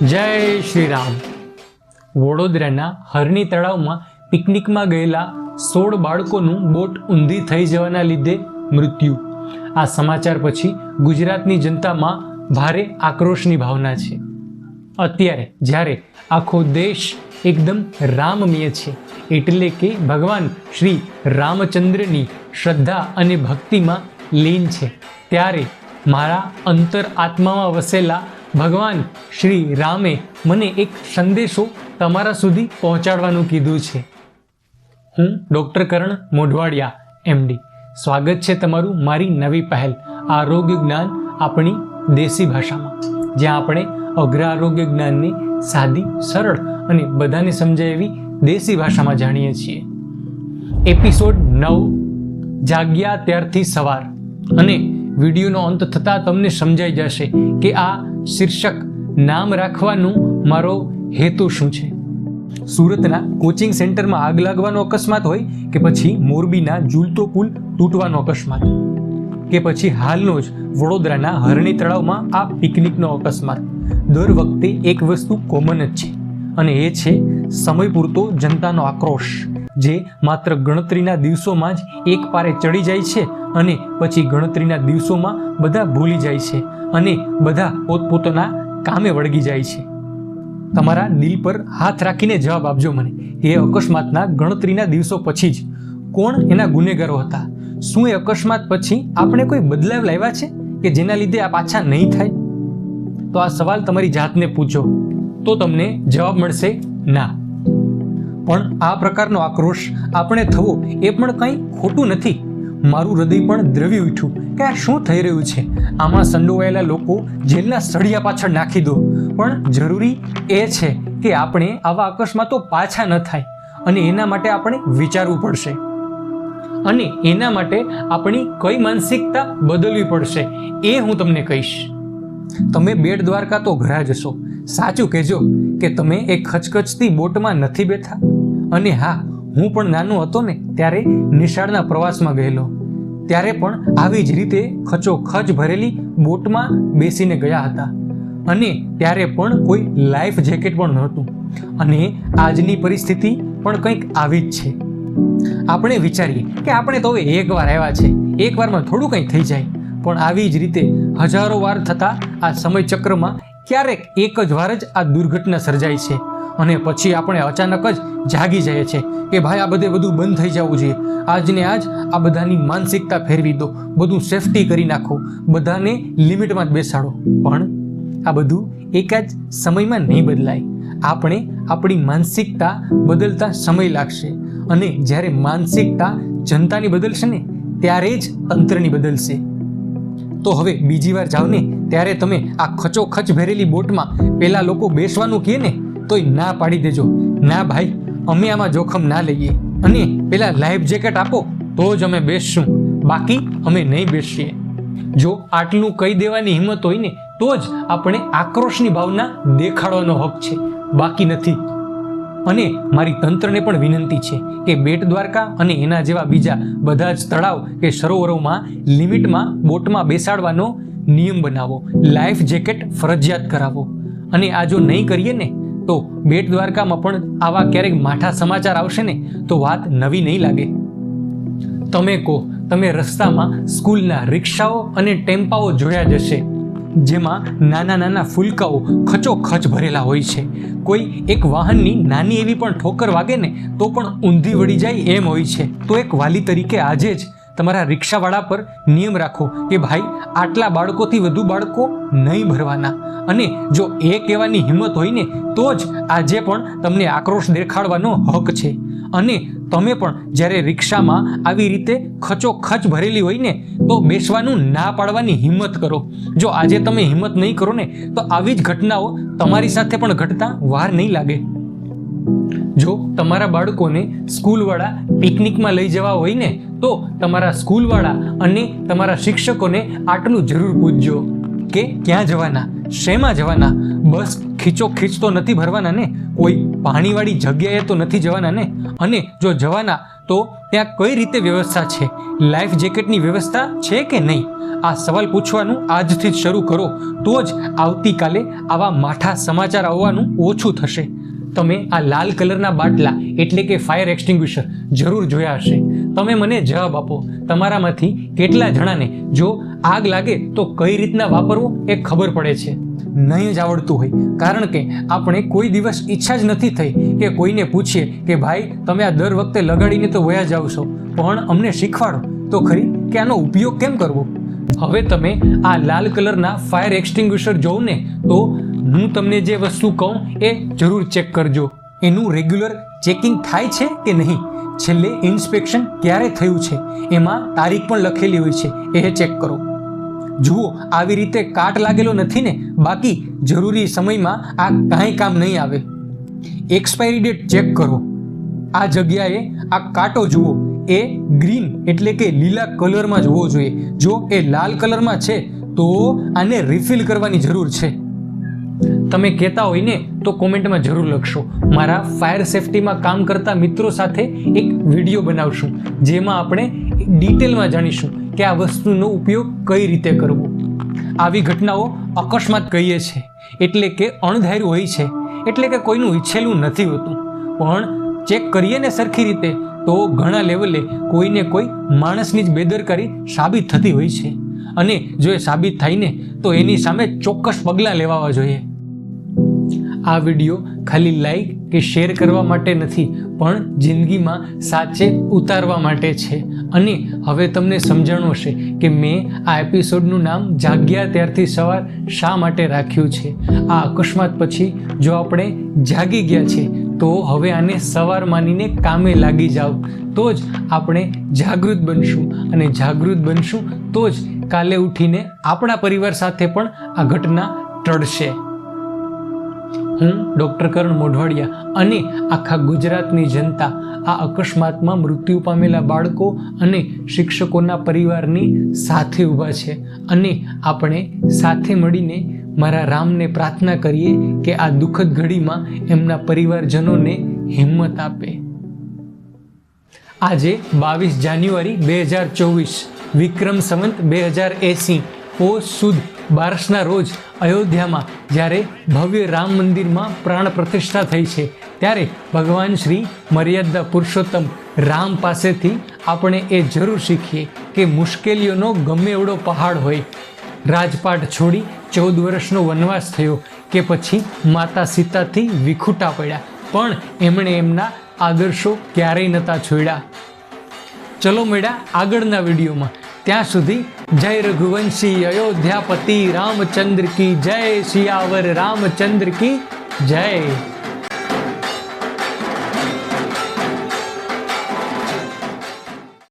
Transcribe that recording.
જય શ્રી રામ વડોદરાના હરણી તળાવમાં પિકનિકમાં ગયેલા સોળ બાળકોનું બોટ ઊંધી થઈ જવાના લીધે મૃત્યુ. આ સમાચાર પછી ગુજરાતની જનતામાં ભારે આક્રોશની ભાવના છે. અત્યારે જ્યારે આખો દેશ એકદમ રામમય છે, એટલે કે ભગવાન શ્રી રામચંદ્રની શ્રદ્ધા અને ભક્તિમાં લીન છે, ત્યારે મારા અંતર આત્મામાં વસેલા ભગવાન શ્રી રામે મને એક સંદેશો તમારા સુધી પહોંચાડવાનું કીધું છે. હું ડૉક્ટર કરણ મોઢવાડિયા એમડી સ્વાગત છે તમારું મારી નવી પહેલ, આરોગ્ય જ્ઞાન આપણી દેશી ભાષામાં, જ્યાં આપણે અઘરા આરોગ્ય જ્ઞાનને સાદી, સરળ અને બધાને સમજાય એવી દેશી ભાષામાં જાણીએ છીએ. એપિસોડ નવ, જાગ્યા ત્યારથી સવાર. અને વિડીયોનો અંત થતાં તમને સમજાઈ જશે કે આ શીર્ષક, નામ રાખવાનું મારો હેતુ શું છે? સુરતના કોચિંગ સેન્ટરમાં આગ લાગવાનો અકસ્માત હોય કે પછી મોરબીના ઝૂલતો પુલ તૂટવાનો અકસ્માત? કે પછી હાલનો જ વડોદરાના હરણી તળાવમાં આ પિકનિકનો અકસ્માત? દર વખતે એક વસ્તુ કોમન જ છે, અને એ છે સમય પૂરતો જનતાનો આક્રોશ. જે માત્ર ગણતરીના દિવસોમાં જ એક પારે ચડી જાય છે અને પછી ગણતરીના દિવસોમાં બધા ભૂલી જાય છે અને બધા પોતપોતાના કામે વળગી જાય છે. તમારા દિલ પર હાથ રાખીને જવાબ આપજો મને. એ અકસ્માતના ગણતરીના દિવસો પછી જ. કોણ એના ગુનેગારો હતા? શું એ અકસ્માત પછી આપણે કોઈ બદલાવ લાવ્યા છે કે જેના લીધે આ પાછા નહીં થાય? તો આ સવાલ તમારી જાતને પૂછો. તો તમને જવાબ મળશે ના. પણ આ પ્રકારનો આક્રોશ આપણે થવો એ પણ કંઈ ખોટું નથી. મારું હૃદય પણ દ્રવી ઉઠ્યું કે આ શું થઈ રહ્યું છે? આમાં સંડોવાયેલા લોકો જેલના સળિયા પાછળ નાખી દો. પણ જરૂરી એ છે કે આપણે આવા અકસ્માતો પાછા ન થાય અને એના માટે આપણે વિચારવું પડશે. અને એના માટે આપણી કઈ માનસિકતા બદલવી પડશે એ હું તમને કહીશ. તમે બેટ દ્વારકા તો ઘરા જશો સાચું કહેજો કે તમે એ ખચખચતી બોટમાં નથી બેઠા. અને હા, હું પણ નાનો હતો ને, ત્યારે નિશાળના પ્રવાસમાં ગયેલો. ત્યારે પણ આવી જ રીતે ખચોખચ ભરેલી બોટમાં બેસીને ગયા હતા. અને ત્યારે પણ કોઈ લાઈફ જેકેટ પણ નહોતું. અને આજની પરિસ્થિતિ પણ કંઈક આવી જ છે. આપણે વિચારીએ કે આપણે તો હવે એકવાર આવ્યા છે. એકવારમાં થોડું કંઈ થઈ જાય. પણ આવી જ રીતે હજારો વાર થતા આ સમય ચક્રમાં ક્યારેક એક જ વાર જ આ દુર્ઘટના સર્જાય છે. અને પછી આપણે અચાનક જ જાગી જઈએ છે કે ભાઈ આ બધે બધું બંધ થઈ જવું જોઈએ. આજને આજ આ બધાની માનસિકતા ફેરવી દો. બધું સેફટી કરી નાખો. બધાને લિમિટમાં જ બેસાડો. પણ આ બધું એક જ સમયમાં નહીં બદલાય. આપણે આપણી માનસિકતા બદલતા સમય લાગશે. અને જ્યારે માનસિકતા જનતાની બદલશે ને, ત્યારે જ તંત્રની બદલશે. તો હવે બીજી વાર જાઓ ને ત્યારે તમે આ ખચોખચ ભરેલી બોટમાં પેલા લોકો બેસવાનું કહે ને તોય ના પાડી દેજો. ના ભાઈ, અમે આમાં જોખમ ના લઈએ. અને પેલા લાઈફ જેકેટ આપો, તો જ અમે બેસશું. બાકી અમે નહીં બેસીએ. જો આટલું કહી દેવાની હિંમત હોય ને, તો જ આપણે આક્રોશની ભાવના દેખાડવાનો હક છે. બાકી નથી. અને મારી તંત્રને પણ વિનંતી છે કે બેટ દ્વારકા અને એના જેવા બીજા બધા જ તળાવ કે સરોવરોમાં, લિમિટમાં, બોટમાં બેસાડવાનો નિયમ બનાવો. લાઈફ જેકેટ ફરજિયાત કરાવો. અને આ જો નહીં કરીએ ને તો બેટ દ્વારકામાં પણ આવા ક્યારેક માઠા સમાચાર આવશે ને, તો વાત નવી નહીં લાગે. તમે કહો, તમે રસ્તામાં સ્કૂલના રિક્ષાઓ અને ટેમ્પાઓ જોયા જશે, જેમાં નાના નાના ફૂલકાઓ ખચોખચ ભરેલા હોય છે. કોઈ એક વાહનની નાની એવી પણ ઠોકર વાગે ને, તો પણ ઊંધી વળી જાય એમ હોય છે. તો એક વાલી તરીકે આજે જ તમારા રિક્ષાવાળા પર નિયમ રાખો કે ભાઈ, આટલા બાળકોથી વધુ બાળકો નહીં ભરવાના. અને જો એ કહેવાની હિંમત હોય ને, તો જ આજે પણ તમને આક્રોશ દેખાડવાનો હક છે. અને તમે પણ જ્યારે રિક્ષામાં આવી રીતે ખચોખચ ભરેલી હોય ને, તો બેસવાનું ના પાડવાની હિંમત કરો. જો આજે તમે હિંમત નહીં કરો ને, તો આવી જ ઘટનાઓ તમારી સાથે પણ ઘટતા વાર નહીં લાગે. જો તમારા બાળકોને સ્કૂલવાળા પિકનિકમાં લઈ જવા હોય ને, તો તમારા સ્કૂલવાળા અને તમારા શિક્ષકોને આટલું જરૂર પૂછજો કે ક્યાં જવાના, શેમાં જવાના? બસ ખીચો ખીચ તો નથી ભરવાના ને? કોઈ પાણીવાળી જગ્યાએ તો નથી જવાના ને? અને જો જવાના, તો ત્યાં કઈ રીતે વ્યવસ્થા છે? લાઈફ જેકેટની વ્યવસ્થા છે કે નહીં? આ સવાલ પૂછવાનું આજથી જ શરૂ કરો. તો જ આવતીકાલે આવા માઠા સમાચાર આવવાનું ઓછું થશે. તમે આ લાલ કલરના બાટલા એટલે કે ફાયર એક્સટિંગ્વિશર જરૂર જોયા હશે. તમે મને જવાબ આપો. તમારામાંથી કેટલા જણાને જો આગ લાગે તો કઈ રીતના વાપરવું એ ખબર પડે છે. નહીં જ આવડતું હોય. કારણ કે આપણે કોઈ દિવસ ઈચ્છા જ નથી થઈ કે કોઈને પૂછીએ કે ભાઈ, તમે આ દર વખતે લગાડીને તો વયા જાવ છો. પણ અમને શીખવાડો. તો ખરી કે આનો ઉપયોગ કેમ કરવો? હવે તમે આ લાલ કલરના ફાયર એક્સટિંગ્વિશર જોઉં ને તો હું તમને જે વસ્તુ કહું એ જરૂર ચેક કરજો. એનું રેગ્યુલર ચેકિંગ થાય છે કે નહીં? છેલ્લે ઇન્સ્પેક્શન ક્યારે થયું છે? એમાં તારીખ પણ લખેલી હોય છે. એ ચેક કરો. જુઓ, આવી રીતે કાટ લાગેલો નથી ને? બાકી જરૂરી સમયમાં આ કાંઈ કામ નહીં આવે. એક્સપાયરી ડેટ ચેક કરો. આ જગ્યાએ આ કાંટો જુઓ. એ ગ્રીન એટલે કે લીલા કલરમાં જ હોવો જોઈએ. જો એ લાલ કલરમાં છે, તો આને રિફિલ કરવાની જરૂર છે. તમે કહેતા હોય ને તો કોમેન્ટમાં જરૂર લખશો. મારા ફાયર સેફટીમાં કામ કરતા મિત્રો સાથે એક વીડિયો બનાવશું, જેમાં આપણે ડિટેલમાં જાણીશું કે આ વસ્તુનો ઉપયોગ કઈ રીતે કરવો. આવી ઘટનાઓ અકસ્માત કહીએ છીએ એટલે કે અણધાર્યું હોય છે, એટલે કે કોઈનું ઈચ્છેલું નથી હોતું. પણ ચેક કરીએ ને સરખી રીતે, તો ઘણા લેવલે કોઈને કોઈ માણસની જ બેદરકારી સાબિત થતી હોય છે. અને જો એ સાબિત થાય ને, તો એની સામે ચોક્કસ પગલાં લેવાવા જોઈએ. આ વીડિયો ખાલી લાઈક કે શેર કરવા માટે નથી, પણ જિંદગીમાં સાચે ઉતારવા માટે છે. અને હવે તમને સમજણ હશે કે મેં આ એપિસોડનું નામ જાગ્યા ત્યારથી સવાર શા માટે રાખ્યું છે. આ અકસ્માત પછી જો આપણે જાગી ગયા છે, તો હવે આને સવાર માનીને કામે લાગી જાઓ. તો જ આપણે જાગૃત બનશું. અને જાગૃત બનશું તો જ કાલે ઉઠીને આપણા પરિવાર સાથે પણ આ ઘટના ટળશે. હું ડૉક્ટર કરણ મોઢવાડિયા અને આખા ગુજરાતની જનતા આ અકસ્માતમાં મૃત્યુ પામેલા બાળકો અને શિક્ષકોના પરિવારની સાથે ઊભા છે. અને આપણે સાથે મળીને મારા રામને પ્રાર્થના કરીએ કે આ દુઃખદ ઘડીમાં એમના પરિવારજનોને હિંમત આપે. આજે બાવીસ જાન્યુઆરી બે હજાર ચોવીસ, વિક્રમ સંવંત બે હજાર એંસી ઓ સુદ બારસના રોજ અયોધ્યામાં જ્યારે ભવ્ય રામ મંદિરમાં પ્રાણ પ્રતિષ્ઠા થઈ છે, ત્યારે ભગવાન શ્રી મર્યાદા પુરુષોત્તમ રામ પાસેથી આપણે એ જરૂર શીખીએ કે મુશ્કેલીઓનો ગમે એવડો પહાડ હોય. રાજપાટ છોડી ચૌદ વર્ષનો વનવાસ થયો કે પછી માતા સીતાથી વિખૂટા પડ્યા, પણ એમણે એમના આદર્શો ક્યારેય નહોતા છોડ્યા. ચલો મેળા આગળના વિડીયોમાં. ત્યાં સુધી જય રઘુવંશી અયોધ્યાપતિ રામચંદ્ર કી જય શિયાવર રામચંદ્ર કી જય.